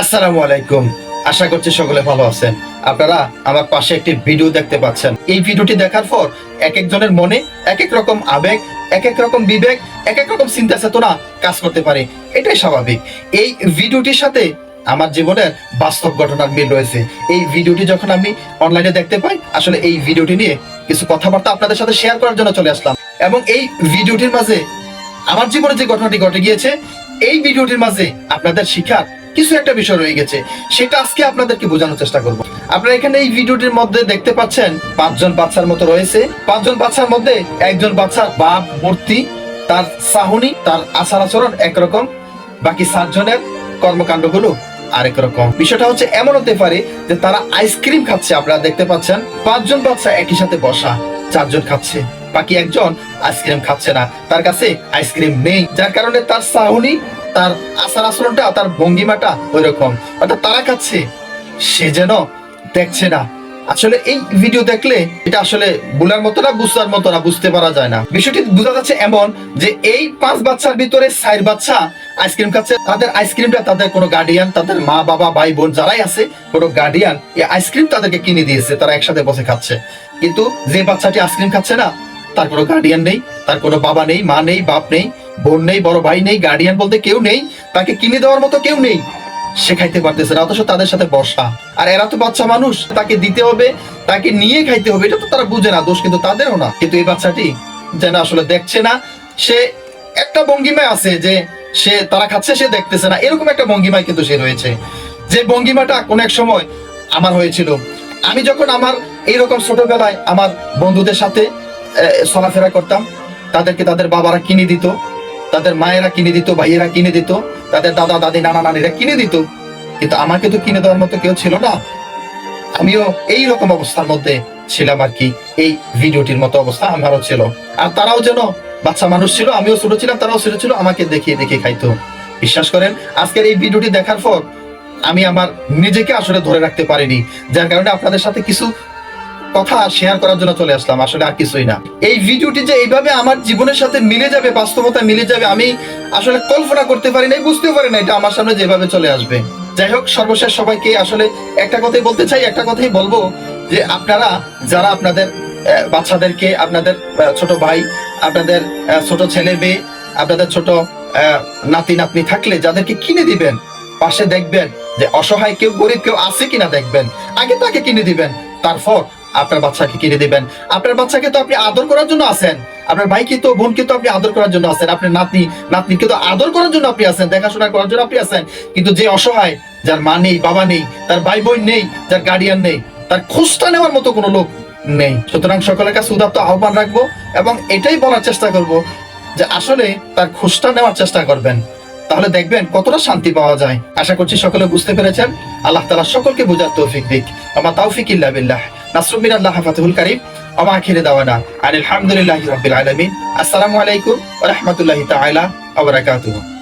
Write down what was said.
আসসালামু আলাইকুম। আশা করছি সকলে ভালো আছেন। আপনারা আমার পাশে একটি ভিডিও দেখতে পাচ্ছেন। এই ভিডিওটি দেখার পর এক একজনের মনে এক এক রকম আবেগ, এক এক রকম বিবেক, এক এক রকম চিন্তা চেতনা কাজ করতে পারে। এটাই স্বাভাবিক। এই ভিডিওটির সাথে আমার জীবনের বাস্তব ঘটনার মিল রয়েছে। এই ভিডিওটি যখন আমি অনলাইনে দেখতে পাই, আসলে এই ভিডিওটি নিয়ে কিছু কথাবার্তা আপনাদের সাথে শেয়ার করার জন্য চলে আসলাম। এবং এই ভিডিওটির মাঝে আমার জীবনে যে ঘটনাটি ঘটে গিয়েছে, এই ভিডিওটির মাঝে আপনাদের শিখার কিছু একটা বিষয় রয়ে গেছে, সেটা আজকে আপনাদেরকে বোঝানোর চেষ্টা করব। আপনারা এখানে এই ভিডিওটির মধ্যে দেখতে পাচ্ছেন, পাঁচজন বাচ্চার মতো রয়েছে। পাঁচজন বাচ্চার মধ্যে একজন বাচ্চার বাপ, মূর্তি, তার সাহনি, তার আচার আচরণ একরকম, বাকি সাতজনের কর্মকাণ্ডগুলো আরেক রকম। বিষয়টা হচ্ছে এমন হতে পারে যে তারা আইসক্রিম খাচ্ছে, আপনারা দেখতে পাচ্ছেন। পাঁচজন বাচ্চা একই সাথে বসা, চারজন খাচ্ছে, বাকি একজন আইসক্রিম খাচ্ছে না। তার কাছে আইসক্রিম নেই, যার কারণে তার সাহনি তার আচার আচরণটা তার ভঙ্গিমাটা ওই রকম অর্থাৎ তারা খাচ্ছে সে যেন দেখছে না। আসলে এই ভিডিও দেখলে এটা আসলে বলার মতো না, বুঝার মতো না, বুঝতে পারা যায় না। বিষয়টি বোঝা যাচ্ছে এমন যে এই পাঁচ বাচ্চার ভিতরে চার বাচ্চা আইসক্রিম খাচ্ছে। তাদের আইসক্রিমটা তাদের কোনো গার্ডিয়ান তাদের মা, বাবা, ভাই, বোন যারাই আছে, কোনো গার্ডিয়ান এই আইসক্রিম তাদেরকে কিনে দিয়েছে, তারা একসাথে বসে খাচ্ছে। কিন্তু যে বাচ্চাটি আইসক্রিম খাচ্ছে না তার কোনো গার্ডিয়ান নেই, তার কোনো বাবা নেই, মা নেই, বাপ নেই, বোন নেই, বড় ভাই নেই গার্ডিয়ান বলতে কেউ নেই, তাকে কিনে দেওয়ার মতো কেউ নেই। সে খাইতে পারতেছে না, অথচ তাদের সাথে বসা। আর এরা তো বাচ্চা মানুষ, তাকে দিতে হবে, তাকে নিয়ে খাইতে হবে, এটা তো তারা বুঝে না, দোষ কিন্তু তাদেরও না। কিন্তু এই বাচ্চাটি যেন আসলে দেখছে না, সে একটা ভঙ্গিমায় আছে যে সে তারা খাচ্ছে, সে দেখতেছে না। এরকম একটা ভঙ্গিমায় কিন্তু সে রয়েছে। যে ভঙ্গিমাটা কোন এক সময় আমার হয়েছিল। আমি যখন আমার এইরকম ছোটবেলায় আমার বন্ধুদের সাথে চলাফেরা করতাম। তাদেরকে তাদের বাবারা কিনে দিত, তাদের মায়েরা কিনে দিত, ভাইয়েরা কিনে দিত, তাদের দাদা, দাদি, নানা, নানিরা কিনে দিত। কিন্তু আমাকে তো কিনে দেওয়ার মতো কেউ ছিল না। আমিও এই রকম অবস্থার মধ্যে ছিলাম আর কি। এই ভিডিওটির মতো অবস্থা আমারও ছিল। আর তারাও যেন বাচ্চা মানুষ ছিল, আমিও ছোট ছিলাম, তারাও ছোট ছিল, আমাকে দেখিয়ে দেখিয়ে খাইতো। বিশ্বাস করেন, আজকের এই ভিডিওটি দেখার পর আমি আমার নিজেকে আসলে ধরে রাখতে পারিনি। যার কারণে আপনাদের সাথে কিছু কথা শেয়ার করার জন্য চলে আসলাম, আসলে আর কিছুই না। এই ভিডিওটি যে এইভাবে আমার জীবনের সাথে মিলে যাবে বাস্তবতা মিলে যাবে, আমি আসলে কল্পনা করতে পারি নাই, বুঝতেও পারি না এটা আমার সামনে যেভাবে চলে আসবে। যাই হোক, সর্বশেষ সবাইকে আসলে একটা কথাই বলতে চাই, একটা কথাই বলব যে আপনারা যারা আপনাদের বাচ্চাদেরকে, আপনাদের ছোট ভাই, আপনাদের ছোট ছেলে মেয়ে, আপনাদের ছোট নাতি, নাতনি থাকলে যাদেরকে কিনে দিবেন, পাশে দেখবেন যে অসহায় কেউ, গরিব কেউ আছে কিনা দেখবেন, আগে তাকে কিনে দিবেন, তারপর আপনার বাচ্চাকে কিনে দিবেন। আপনার বাচ্চাকে তো আপনি আদর করার জন্য আছেন। আপনার ভাইকে তো, বোনকে তো আপনি আদর করার জন্য আছেন। আপনার নাতনি, নাতনিকে তো আদর করার জন্য আপনি আছেন, দেখাশোনা করার জন্য আপনি আছেন। কিন্তু যে অসহায়, যার মা নেই, বাবা নেই, তার ভাই বোন নেই, যার গার্ডিয়ান নেই, তার খোঁজটা নেওয়ার মতো কোনো লোক নেই। সুতরাং সকলের কাছে উদাত্ত আহ্বান রাখব এবং এটাই বলার চেষ্টা করব যে আসলে তার খোঁজটা নেওয়ার চেষ্টা করবেন। তাহলে দেখবেন কতটা শান্তি পাওয়া যায়। আশা করছি সকলে বুঝতে পেরেছেন। আল্লাহ তালা সকলকে বোঝার তৌফিক দিক। আমার তৌফিক ইল্লা বিল্লাহ। নাসরুমিন আল্লাহ ফাতেহুল কারিম আমা আখিরে দাওয়ানা আলহামদুলিল্লাহ রবিল আলমিন। আসসালামু আলাইকুম রাহমাতুল্লাহি তাআলা ওয়া বারাকাতুহু।